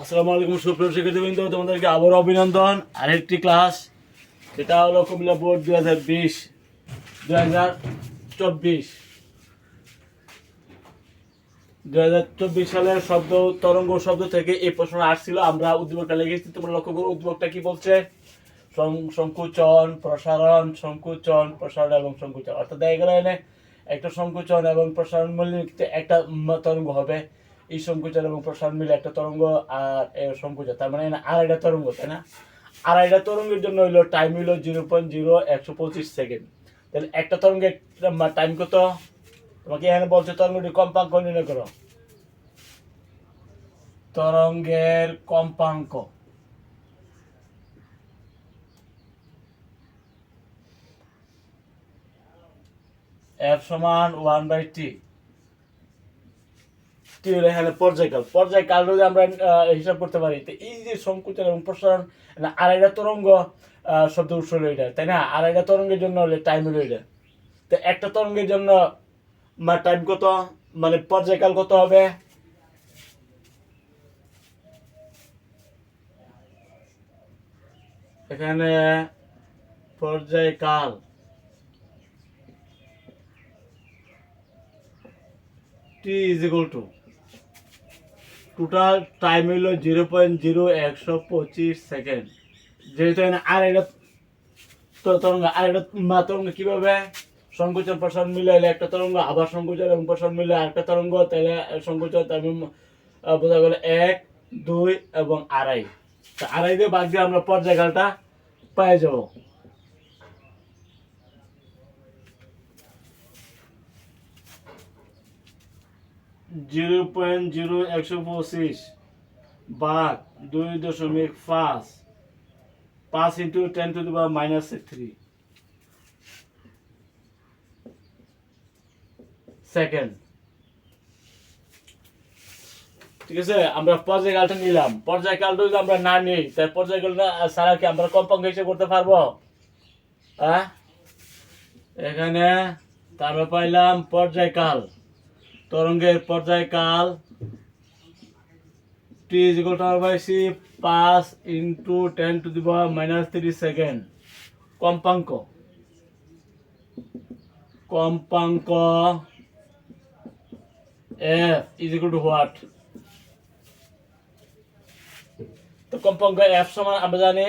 আসসালামু আলাইকুম সুপ্রিয় শিক্ষার্থীবৃন্দ, তোমাদেরকে আবার অভিনন্দন। আরেকটি ক্লাস, সেটা হলো কুমিল্লা বোর্ড দুই হাজার বিশ, দুই হাজার চব্বিশ। দুই হাজার চব্বিশ সালের শব্দ, তরঙ্গ শব্দ থেকে এই প্রশ্ন আসছিল, আমরা উদ্যোগটা লিখেছি, তোমরা লক্ষ্য করো উদ্যোগটা কি বলছে? সংকুচন, প্রসারণ সংকুচন, প্রসারণ এবং সংকুচন। অর্থাৎ দেখা এনে একটা সংকুচন এবং প্রসারণ মিলে একটা তরঙ্গ হবে। এই সংকুচন এবং প্রসারণ মিলে একটা তরঙ্গ আর সংকুচন। তার মানে আড়াইটা তরঙ্গ, তাই না? আড়াইটা তরঙ্গের জন্য হইল টাইম হইল জিরো পয়েন্ট জিরো একশো পঁচিশ সেকেন্ড তাহলে একটা তরঙ্গের টাইম কত? তোমাকে এখানে বলছে তরঙ্গটি কম্পাঙ্ক নির্ণয় করো। তরঙ্গের কম্পাঙ্ক। এফ সমান ওয়ান বাই টি টি হলো এখানে? পর্যায়কাল। পর্যায়কাল যদি আমরা হিসাব করতে পারি তো এই যে সংকুচন এবং প্রসারণ আড়াইটা তরঙ্গ শব্দ উৎস হলো তাই না? আড়াইটা তরঙ্গের জন্য হলে টাইম হলো তো একটা তরঙ্গের জন্য মানে টাইম কত? মানে পর্যায়কাল কত হবে? এখানে পর্যায়কাল। T is equal to total time হইল জিরো পয়েন্ট জিরো একশো পঁচিশ সেকেন্ড যেহেতু আর এটা তরঙ্গ আর এটা মা তরঙ্গ কীভাবে? সংকোচন প্রসারণ মিলে এলে একটা তরঙ্গ আবার সংকোচন এবং প্রসারণ মিলে আরেকটা তরঙ্গ তাহলে সংকোচন আহ, বোঝা গেল এক দুই এবং আড়াই। তা আড়াই দিয়ে বাদ দিয়ে আমরা পর্যায়কালটা পেয়ে যাব। জিরো পয়েন্ট জিরো একশো পঁচিশ বাঘ দুই দশমিক পাঁচ পাঁচ into ten to the power minus three second ঠিক আছে, আমরা পর্যায়কালটা নিলাম। পর্যায়কালটা যদি আমরা না নিই তাই পর্যায়কালটা সারা কি আমরা কম্পাঙ্ক করতে পারব? হ্যাঁ এখানে তারপর পাইলাম পর্যায়কাল। তরঙ্গের পর্যায়কাল T is equal to by C পাঁচ into ten to the power minus three second কম্পাঙ্ক। কম্পাঙ্ক F is equal to what তো কম্পাঙ্ক এফ সমান আমরা জানি।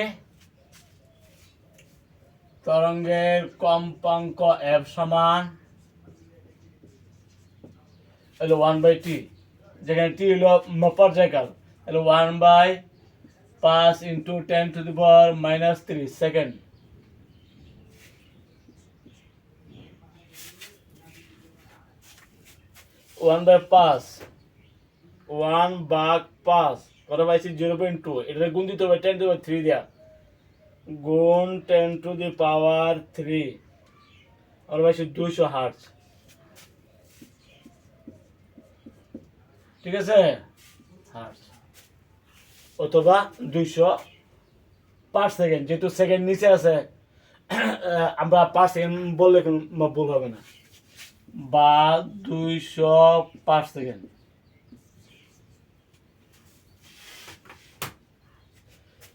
তরঙ্গের কম্পাঙ্ক এফ সমান হলো ওয়ান বাই টি যেখানে টি হলো ম- পর্যায়কাল হলো ওয়ান বাই পাঁচ into ten to the power minus three second one by পাঁচ। ওয়ান বাঘ পাঁচ। কত পাইছি? জিরো পয়েন্ট টু এটা গুণ দিতে হবে টেন টু থ্রি দেওয়া গুণ ten to the power three আমরা পাইছি? দুইশো হার্টস ঠিক আছে? অথবা দুইশো পাঁচ সেকেন্ড, যেহেতু সেকেন্ড নিচে আছে আমরা পাঁচ সেকেন্ড বললে কোনো ভুল হবে না। বা দুইশো পাঁচ সেকেন্ড।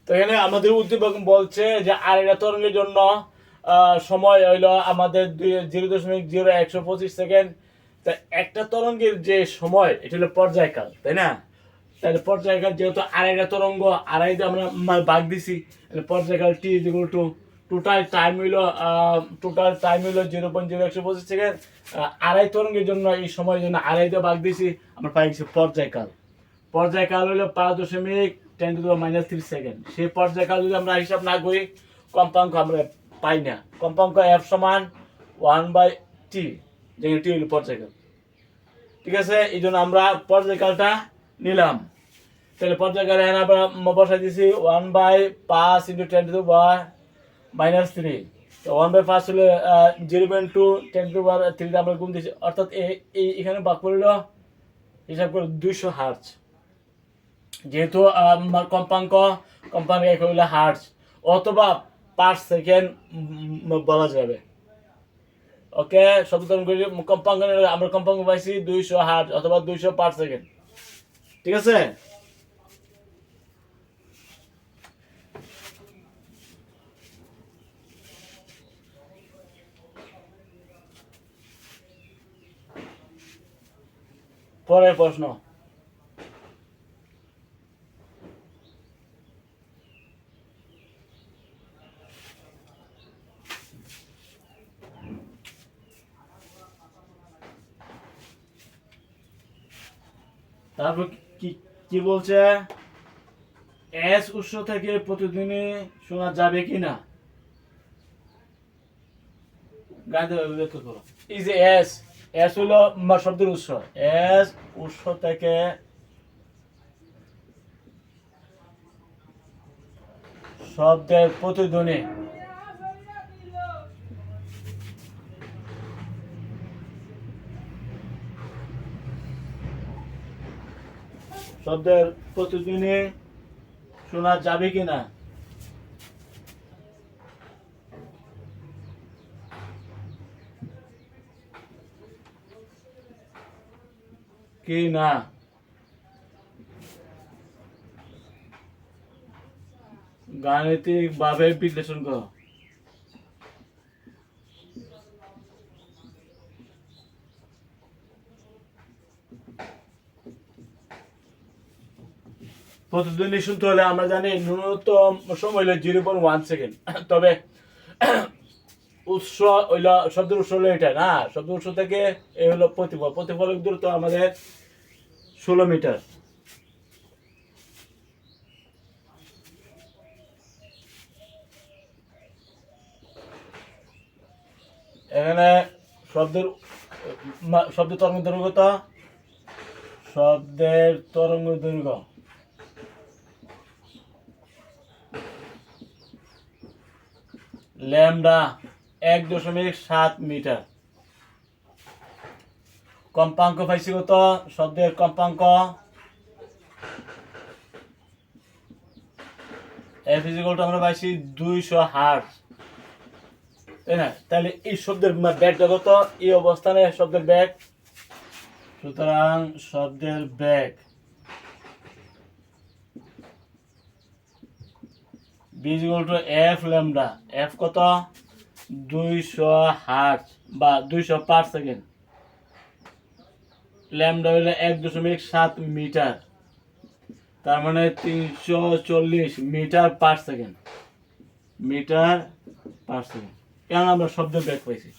তো এখানে আমাদের উদ্দীপক বলছে যে আড়াইটা তরঙ্গের জন্য সময় হইল আমাদের জিরো দশমিক জিরো একশো পঁচিশ সেকেন্ড। তা একটা তরঙ্গের যে সময়, এটা হলো পর্যায়কাল, তাই না? তাহলে পর্যায়কাল যেহেতু আড়াইটা তরঙ্গ আড়াই দিয়ে আমরা ভাগ দিছি পর্যায়কাল T is equal to total time হইল টোটাল টাইম হইল জিরো পয়েন্ট জিরো একশো পঁচিশ সেকেন্ড আড়াই তরঙ্গের জন্য, এই সময়ের জন্য আড়াই দিয়ে ভাগ দিছি, আমরা পাইছি পর্যায়কাল। পর্যায়কাল হলো পাঁচ দশমিক ten to minus three second সেই পর্যায়কাল যদি আমরা হিসাব না করি, কম্পাঙ্ক আমরা পাই না। কম্পাঙ্ক এফ সমান ওয়ান বাই টি যেখানে টি পর্যায়কাল। ঠিক আছে? এই জন্য আমরা পর্যায়কালটা নিলাম। তাহলে পর্যায়কাল আমরা বসাই দিছি ওয়ান বাই পাঁচ into ten to power minus three তো ওয়ান বাই পাঁচ হলো zero point two ten to power থ্রিতে আমরা গুণ দিচ্ছি অর্থাৎ এই, এখানে বাক পড়ল হিসাব করে দুইশো হার্টস যেহেতু কম্পাঙ্ক কম্পাঙ্ক এক হইলে হার্টস অথবা পার সেকেন্ড বলা যাবে। ওকে সচেতন করি কম্পাঙ্ক আমরা কম্পাঙ্ক পাইছি দুইশো হার্ট অথবা দুইশো পার সেকেন্ড। ঠিক আছে? পরের প্রশ্ন। তারপর কি কি বলছে? এস উৎস থেকে প্রতিদিনই শোনা যাবে কি না গাইতে ব্যাখ্যা করো। এই যে এস এস হলো শব্দের উৎস। এস উৎস থেকে শব্দের প্রতিধ্বনি। শব্দের প্রতিদিনে শোনা যাবে কি না কি না? গাণিতিক ভাবে বিশ্লেষণ করো। প্রতিদিনই শুনতে হলে আমরা জানি ন্যূনতম সময় হলো জিরো পয়েন্ট ওয়ান সেকেন্ড তবে উৎস হইল শব্দের উৎস হলো এটা না? শব্দের উৎস থেকে এই হলো প্রতিফল। প্রতিফলক দূরত্ব আমাদের ষোলো মিটার। এখানে শব্দের শব্দের তরঙ্গ দৈর্ঘ্য কত? শব্দের তরঙ্গ দৈর্ঘ্য। ল্যামডা এক দশমিক সাত মিটার। কম্পাঙ্ক পাইছি কত? শব্দের কম্পাঙ্ক। এফ ইজিকল আমরা পাইছি দুইশো হার্ট তাই না? তাহলে এই শব্দের ব্যাগটা কত? এই অবস্থানে শব্দের ব্যাগ। সুতরাং শব্দের ব্যাগ। বিজ equal to F lambda. F কত? দুইশো হার্ট বা দুইশো পার সেকেন্ড। ল্যামডা হইলে এক দশমিক সাত মিটার। তার মানে তিনশো চল্লিশ metre per second. Metre per second. কেন আমরা শব্দের ব্যাগ পাইছি।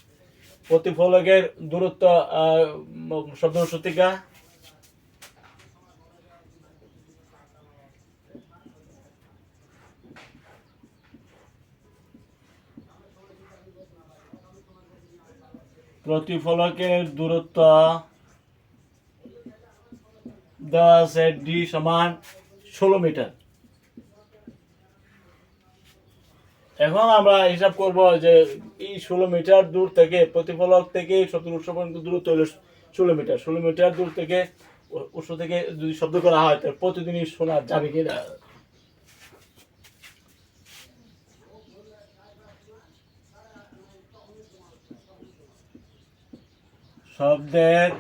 প্রতিফলকের দূরত্ব শব্দ সতিকা প্রতিফলকের দূরত্ব দেওয়া আছে ডি সমান ষোলো মিটার। এখন আমরা হিসাব করব যে এই ষোলো মিটার দূর থেকে প্রতিফলক থেকে শব্দের উৎস পর্যন্ত দূরত্ব হলো ষোলো মিটার। ষোলো মিটার দূর থেকে উৎস থেকে যদি শব্দ করা হয়, তাহলে প্রতিদিনই শোনা যাবে কি শব্দের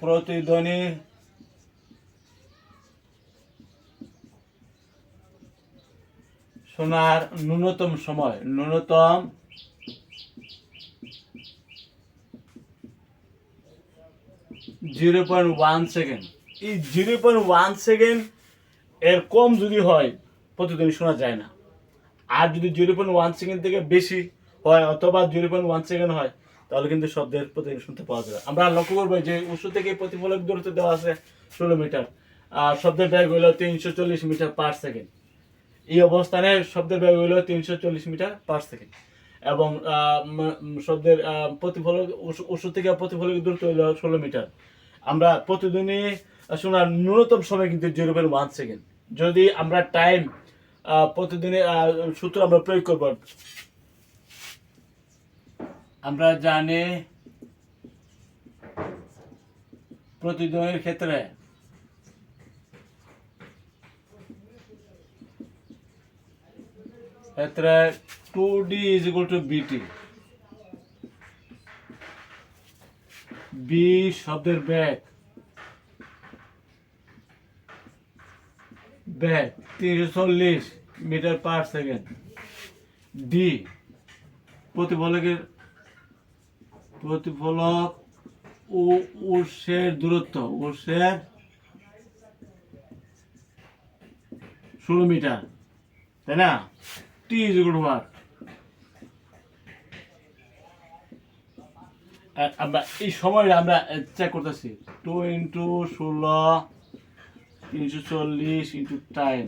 প্রতিধ্বনি শোনার ন্যূনতম সময়, ন্যূনতম জিরো পয়েন্ট ওয়ান সেকেন্ড এই জিরো পয়েন্ট ওয়ান সেকেন্ড এর কম যদি হয় প্রতিদিন শোনা যায় না। আর যদি জিরো পয়েন্ট ওয়ান সেকেন্ড থেকে বেশি হয়, অথবা জিরো পয়েন্ট ওয়ান সেকেন্ড হয় তাহলে কিন্তু শব্দের প্রতিদিন শুনতে পাওয়া যাবে। আমরা লক্ষ্য করব যে উৎস থেকে প্রতিফলক দূরত্ব দেওয়া আছে ষোলো মিটার, আর শব্দের ব্যাগ হলো তিনশো চল্লিশ মিটার পার সেকেন্ড এই অবস্থানে শব্দের ব্যাগ হলো তিনশো চল্লিশ মিটার পার সেকেন্ড এবং শব্দের প্রতিফলক, উৎস থেকে প্রতিফলক দূরত্ব হলো ষোলো মিটার। আমরা প্রতিদিনই শোনার ন্যূনতম সময় কিন্তু জিরো পয়েন্ট ওয়ান সেকেন্ড যদি আমরা টাইম প্রতিদিনে সূত্র আমরা প্রয়োগ করব আমরা জানি প্রতিদিনের ক্ষেত্রে ক্ষেত্রে two D is equal to VT V শব্দের ব্যাগ ব্যাগ তিনশো চল্লিশ মিটার পার সেকেন্ড। ডি প্রতিফলকের প্রতিফলক ও উৎসের দূরত্ব, উৎসের ষোলো মিটার, তাই না? টি ইজ ইকুয়াল টু আমরা এই সময়টা আমরা চেক করতেছি। টু ইন্টু ষোলো তিনশো চল্লিশ ইন্টু টাইম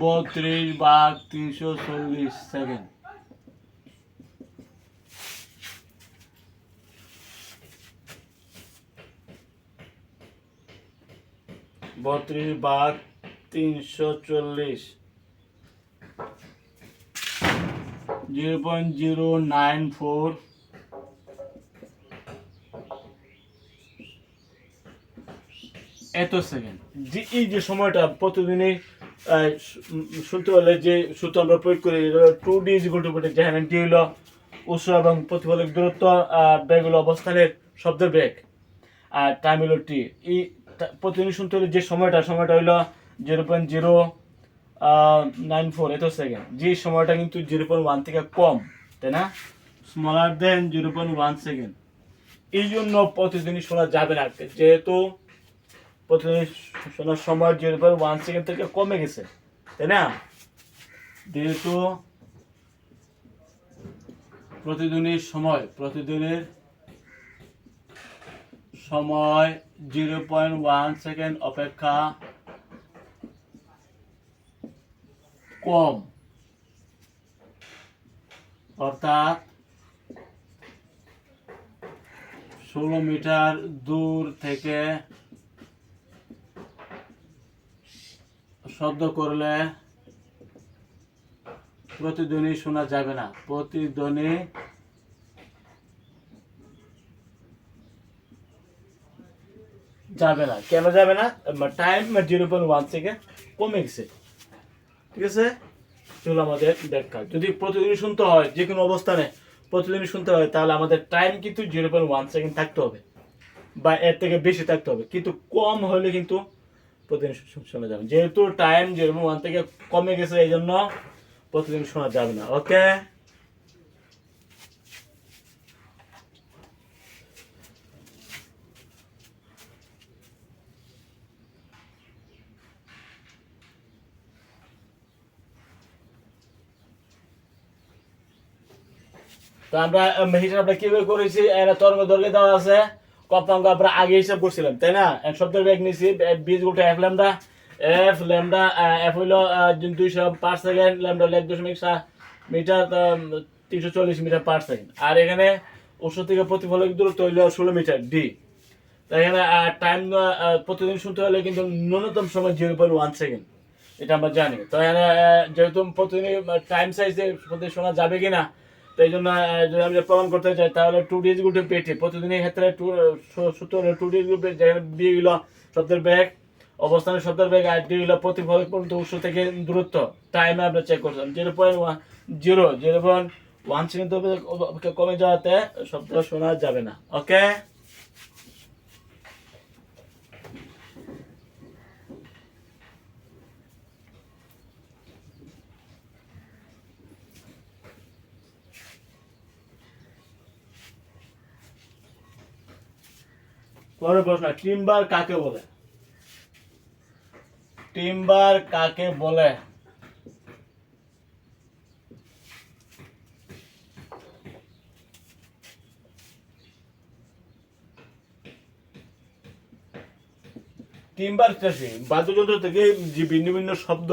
বত্রিশ ভাগ তিনশো চল্লিশ সেকেন্ড বত্রিশ ভাগ তিনশো চল্লিশ। Zero point zero nine four. এত সেকেন্ড। যে এই যে সময়টা প্রতিদিনই সূত্র হলে যে সূত্র আমরা প্রয়োগ করি two D is equal to যেখানে ডি হলো, উৎস এবং প্রতিফলক দূরত্ব বেগ হলো অবস্থানের শব্দের বেগ, আর টাইম হলো টি এই প্রতিদিন শুনতে হলে যে সময়টা সময়টা হলো zero point zero nine four এত সেকেন্ড যে সময়টা কিন্তু জিরো পয়েন্ট ওয়ান থেকে কম, তাই না? Smaller than zero point one second এই জন্য প্রতিদিনই শোনা যাবে না। যেহেতু প্রতিদিন শোনার সময় জিরো পয়েন্ট ওয়ান সেকেন্ড থেকে কমে গেছে, তাই না? যেহেতু প্রতিদিনের সময় প্রতিদিনের সময় জিরো পয়েন্ট ওয়ান সেকেন্ড অপেক্ষা কম। অর্থাৎ ষোলো মিটার দূর থেকে শব্দ করলে প্রতিধ্বনি শোনা যাবে না। প্রতিধ্বনি যাবে না। কেন যাবে না? টাইম জিরো পয়েন্ট ওয়ান থেকে কমে গেছে। ঠিক আছে? চলো আমাদের ব্যাখ্যা যদি প্রতিদিন শুনতে হয়, যে কোনো অবস্থানে প্রতিদিন শুনতে হয়, তাহলে আমাদের টাইম কিন্তু জিরো পয়েন্ট ওয়ান সেকেন্ড থাকতে হবে। বা এর থেকে বেশি থাকতে হবে। কিন্তু কম হলে কিন্তু প্রতিদিন শোনা যাবে যেহেতু টাইম জিরো পয়েন্ট ওয়ান থেকে কমে গেছে এই জন্য প্রতিদিন শোনা যাবে না। ওকে আমরা হিসাব আমরা কীভাবে করেছি, এরা তরঙ্গ দৈর্ঘ্য দেওয়া আছে। কম্পাঙ্ক আমরা আগে হিসাব করছিলাম, তাই না? এক শব্দের বেগ নিছি বীজগুলো F lambda F lambda F হইল দুইশো পার সেকেন্ড ল্যামডা হলো এক দশমিক সাত মিটার তিনশো চল্লিশ মিটার পার সেকেন্ড আর এখানে ওষুধ থেকে প্রতিফলক দূরত্ব হইল ষোলো মিটার ডি এখানে টাইম প্রতিদিন শুনতে হলে কিন্তু ন্যূনতম সময় জিরো পয়েন্ট ওয়ান সেকেন্ড এটা আমরা জানি। তো এখানে যেহেতু প্রতিদিন টাইম সাইজে প্রতিদিন শোনা যাবে কিনা তো এই জন্য যদি আমি প্রমাণ করতে চাই, তাহলে টু ডিজ গ্রুপে পেটি। প্রতিদিনের ক্ষেত্রে টু সূত্র হলো টু ডিজ গ্রুপে যেখানে বি হলো শব্দের ব্যাগ, অবস্থানের শব্দের ব্যাগ, আর ডি হলো প্রতিফলক পর্যন্ত উৎস থেকে দূরত্ব। টাইমে আমরা চেক করছিলাম zero point one zero zero point one second কমে যাওয়াতে শব্দ শোনা যাবে না। ওকে পরের প্রশ্ন, টিম্বার কাকে বলে? টিম্বার কাকে বলে? টিম্বার চাষি বাদ্যযন্ত্র থেকে যে ভিন্ন ভিন্ন শব্দ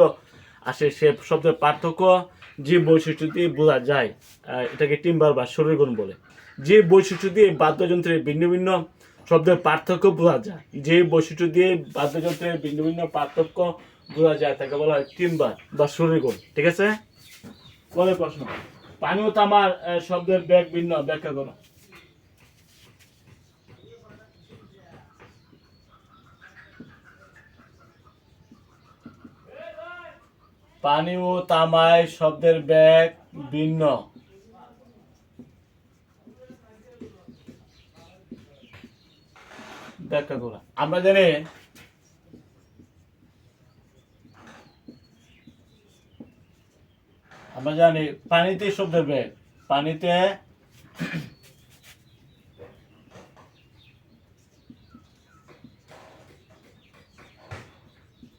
আসে, সে শব্দের পার্থক্য যে বৈশিষ্ট্য দিয়ে বোঝা যায় এটাকে টিম্বার বা শরীরগুণ বলে। যে বৈশিষ্ট্য দিয়ে বাদ্যযন্ত্রের ভিন্ন ভিন্ন শব্দের পার্থক্য বোঝা যায়। যে বৈশিষ্ট্য দিয়ে বাদ্যযন্ত্রের ভিন্ন ভিন্ন পার্থক্য বোঝা যায়, তাকে বলা হয় টিম্বার বা শরীরগুণ ঠিক আছে? পরের প্রশ্ন। পানি ও তামার শব্দের ব্যাগ ভিন্ন, ব্যাখ্যা করো। পানি ও তামায় শব্দের ব্যাগ ভিন্ন। ব্যাখ্যা করা আমরা জানি আমরা জানি পানিতে শব্দের ব্যাগ পানিতে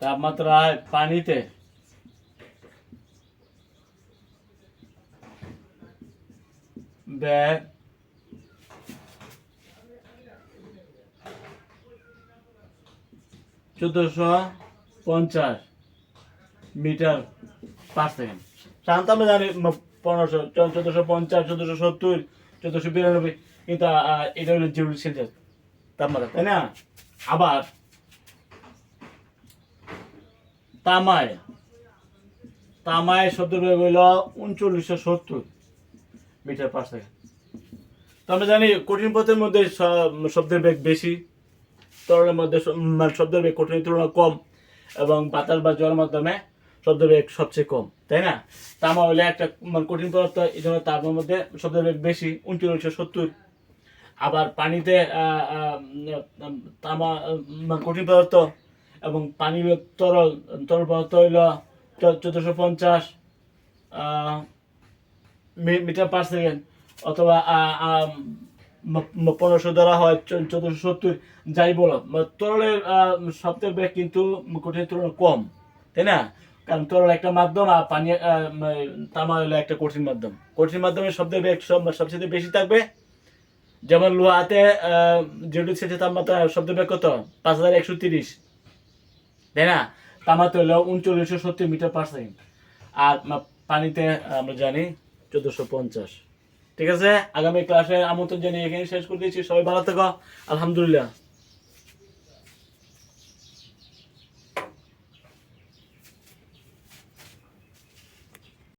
তাপমাত্রায় পানিতে ব্যাগ চোদ্দশো পঞ্চাশ মিটার পার সেকেন্ড। আমরা জানি পনেরোশো চোদ্দশো পঞ্চাশ, চোদ্দশো সত্তর, চোদ্দশো বিরানব্বই, কিন্তু এটা হলো জিরো সেলসিয়াস তাপমাত্রা, তাই না? আবার তামায় তামায় শব্দ বেগ হইল উনচল্লিশশো সত্তর মিটার পার সেকেন্ড। তো আমরা জানি কঠিন পথের মধ্যে শব্দের বেগ বেশি তরলের মধ্যে মানে শব্দের বেগ কঠিনের তুলনায় কম এবং বাতাস বা জলের মাধ্যমে শব্দের বেগ সবচেয়ে কম, তাই না? তামা হলে একটা মানে কঠিন পদার্থ, এই জন্য তার মধ্যে শব্দের বেগ বেশি উনচল্লিশশো সত্তর। আবার পানিতে তামা মানে কঠিন পদার্থ এবং পানি তরল তরল পদার্থ হইল চোদ্দশো পঞ্চাশ মিটার পার সেকেন্ড অথবা পনেরোশো ধরা হয় চোদ্দশো সত্তর, যাই বলো। তরলের শব্দের বেগ কিন্তু কঠিনের তুলনায় কম, তাই না? কারণ তরল একটা মাধ্যম আর পানি তামা হলো একটা কঠিন মাধ্যম। কঠিন মাধ্যমে শব্দের বেগ সব, সবচেয়ে বেশি থাকবে। যেমন লোহাতে জিরো সেলসিয়াস তাপমাত্রা, শব্দের বেগ কত? পাঁচ হাজার একশো তিরিশ, তাই না? তামাতে হলো উনচল্লিশশো সত্তর মিটার পার সেকেন্ড। আর পানিতে আমরা জানি চোদ্দশো পঞ্চাশ। ঠিক আছে? আগামী ক্লাসে আমন্ত্রণ জানিয়ে এখানে শেষ করে দিয়েছি সবাই ভালো থেকো। আলহামদুলিল্লাহ।